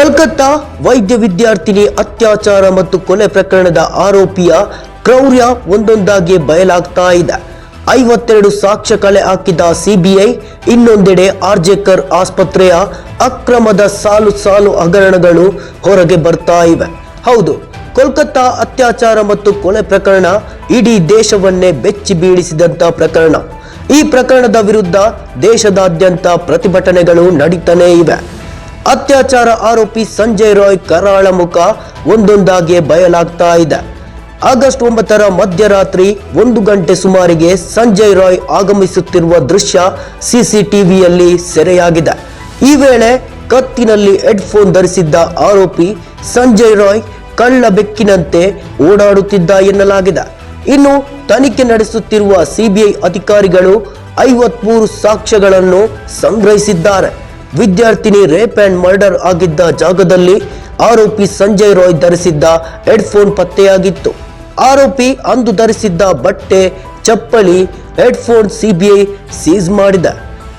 ಕಲ್ಕತ್ತಾ ವೈದ್ಯ ವಿದ್ಯಾರ್ಥಿನಿ ಅತ್ಯಾಚಾರ ಮತ್ತು ಕೊಲೆ ಪ್ರಕರಣದ ಆರೋಪಿಯ ಕ್ರೌರ್ಯ ಒಂದೊಂದಾಗಿ ಬಯಲಾಗ್ತಾ ಇದೆ ಐವತ್ತೆರಡು ಸಾಕ್ಷ್ಯ ಕಲೆ ಹಾಕಿದ ಸಿಬಿಐ ಇನ್ನೊಂದೆಡೆ ಆರ್ಜೇಕರ್ ಆಸ್ಪತ್ರೆಯ ಅಕ್ರಮದ ಸಾಲು ಸಾಲು ಹಗರಣಗಳು ಹೊರಗೆ ಬರ್ತಾ ಇವೆ ಹೌದು ಕೋಲ್ಕತ್ತಾ ಅತ್ಯಾಚಾರ ಮತ್ತು ಕೊಲೆ ಪ್ರಕರಣ ಇಡೀ ದೇಶವನ್ನೇ ಬೆಚ್ಚಿ ಬೀಳಿಸಿದಂತ ಪ್ರಕರಣ ಈ ಪ್ರಕರಣದ ವಿರುದ್ಧ ದೇಶದಾದ್ಯಂತ ಪ್ರತಿಭಟನೆಗಳು ನಡೀತಾನೇ ಇವೆ ಅತ್ಯಾಚಾರ ಆರೋಪಿ ಸಂಜಯ್ ರಾಯ್ ಕರಾಳ ಮುಖ ಒಂದೊಂದಾಗಿ ಬಯಲಾಗ್ತಾ ಇದೆ ಆಗಸ್ಟ್ ಒಂಬತ್ತರ ಮಧ್ಯರಾತ್ರಿ ಒಂದು ಗಂಟೆ ಸುಮಾರಿಗೆ ಸಂಜಯ್ ರಾಯ್ ಆಗಮಿಸುತ್ತಿರುವ ದೃಶ್ಯ ಸಿಸಿಟಿವಿಯಲ್ಲಿ ಸೆರೆಯಾಗಿದೆ ಈ ವೇಳೆ ಕತ್ತಿನಲ್ಲಿ ಹೆಡ್ಫೋನ್ ಧರಿಸಿದ್ದ ಆರೋಪಿ ಸಂಜಯ್ ರಾಯ್ ಕಳ್ಳ ಬೆಕ್ಕಿನಂತೆ ಓಡಾಡುತ್ತಿದ್ದ ಎನ್ನಲಾಗಿದೆ ಇನ್ನು ತನಿಖೆ ನಡೆಸುತ್ತಿರುವ ಸಿಬಿಐ ಅಧಿಕಾರಿಗಳು ಐವತ್ಮೂರು ಸಾಕ್ಷ್ಯಗಳನ್ನು ಸಂಗ್ರಹಿಸಿದ್ದಾರೆ ವಿದ್ಯಾರ್ಥಿನಿ ರೇಪ್ ಆ್ಯಂಡ್ ಮರ್ಡರ್ ಆಗಿದ್ದ ಜಾಗದಲ್ಲಿ ಆರೋಪಿ ಸಂಜಯ್ ರಾಯ್ ಧರಿಸಿದ್ದ ಹೆಡ್ಫೋನ್ ಪತ್ತೆಯಾಗಿತ್ತು ಆರೋಪಿ ಅಂದು ಧರಿಸಿದ್ದ ಬಟ್ಟೆ ಚಪ್ಪಲಿ ಹೆಡ್ಫೋನ್ ಸಿಬಿಐ ಸೀಸ್ ಮಾಡಿದೆ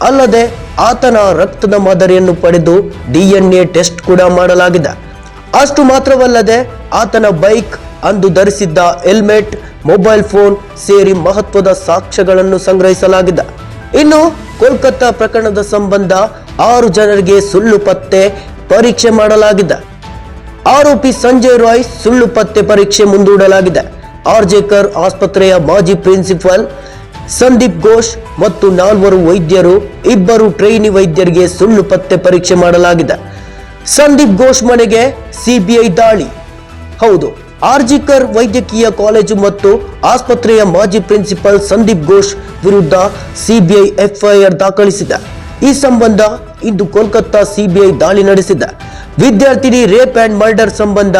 ಅಲ್ಲದೆ ಆತನ ರಕ್ತದ ಮಾದರಿಯನ್ನು ಪಡೆದು ಡಿಎನ್ಎ ಟೆಸ್ಟ್ ಕೂಡ ಮಾಡಲಾಗಿದೆ ಅಷ್ಟು ಮಾತ್ರವಲ್ಲದೆ ಆತನ ಬೈಕ್ ಅಂದು ಧರಿಸಿದ್ದ ಹೆಲ್ಮೆಟ್ ಮೊಬೈಲ್ ಫೋನ್ ಸೇರಿ ಮಹತ್ವದ ಸಾಕ್ಷ್ಯಗಳನ್ನು ಸಂಗ್ರಹಿಸಲಾಗಿದೆ ಇನ್ನು ಕೋಲ್ಕತ್ತಾ ಪ್ರಕರಣದ ಸಂಬಂಧ ಆರು ಜನರಿಗೆ ಸುಳ್ಳು ಪತ್ತೆ ಪರೀಕ್ಷೆ ಮಾಡಲಾಗಿದೆ ಆರೋಪಿ ಸಂಜಯ್ ರಾಯ್ ಸುಳ್ಳು ಪತ್ತೆ ಪರೀಕ್ಷೆ ಮುಂದೂಡಲಾಗಿದೆ ಆರ್ಜೇಕರ್ ಆಸ್ಪತ್ರೆಯ ಮಾಜಿ ಪ್ರಿನ್ಸಿಪಾಲ್ ಸಂದೀಪ್ ಘೋಷ್ ಮತ್ತು ನಾಲ್ವರು ವೈದ್ಯರು ಇಬ್ಬರು ಟ್ರೈನಿ ವೈದ್ಯರಿಗೆ ಸುಳ್ಳು ಪತ್ತೆ ಪರೀಕ್ಷೆ ಮಾಡಲಾಗಿದೆ ಸಂದೀಪ್ ಘೋಷ್ ಮನೆಗೆ ಸಿಬಿಐ ದಾಳಿ ಹೌದು ಆರ್ಜಿಕರ್ ವೈದ್ಯಕೀಯ ಕಾಲೇಜು ಮತ್ತು ಆಸ್ಪತ್ರೆಯ ಮಾಜಿ ಪ್ರಿನ್ಸಿಪಾಲ್ ಸಂದೀಪ್ ಘೋಷ್ ವಿರುದ್ಧ ಸಿಬಿಐ ಎಫ್ಐಆರ್ ದಾಖಲಿಸಿದೆ ಈ ಸಂಬಂಧ ಇಂದು ಕೋಲ್ಕತ್ತಾ ಸಿಬಿಐ ದಾಳಿ ನಡೆಸಿದ್ದ ವಿದ್ಯಾರ್ಥಿನಿ ರೇಪ್ ಅಂಡ್ ಮರ್ಡರ್ ಸಂಬಂಧ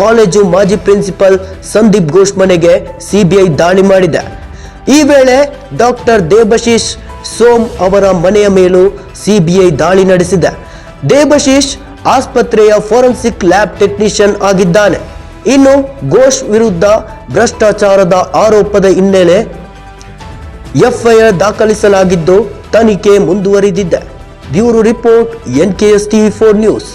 ಕಾಲೇಜು ಮಾಜಿ ಪ್ರಿನ್ಸಿಪಲ್ ಸಂದೀಪ್ ಘೋಷ್ ಮನೆಗೆ ಸಿಬಿಐ ದಾಳಿ ಮಾಡಿದೆ ಈ ವೇಳೆ ಡಾಕ್ಟರ್ ದೇವಶೀಶ್ ಸೋಮ್ ಅವರ ಮನೆಯ ಮೇಲೂ ಸಿಬಿಐ ದಾಳಿ ನಡೆಸಿದೆ ದೇವಶೀಶ್ ಆಸ್ಪತ್ರೆಯ ಫೋರೆನ್ಸಿಕ್ ಲ್ಯಾಬ್ ಟೆಕ್ನಿಷಿಯನ್ ಆಗಿದ್ದಾನೆ ಇನ್ನು ಘೋಷ್ ವಿರುದ್ಧ ಭ್ರಷ್ಟಾಚಾರದ ಆರೋಪದ ಹಿನ್ನೆಲೆ ಎಫ್ಐಆರ್ ದಾಖಲಿಸಲಾಗಿದ್ದು ತನಿಖೆ ಮುಂದುವರಿದಿದೆ Bureau Report, NKS TV4 News.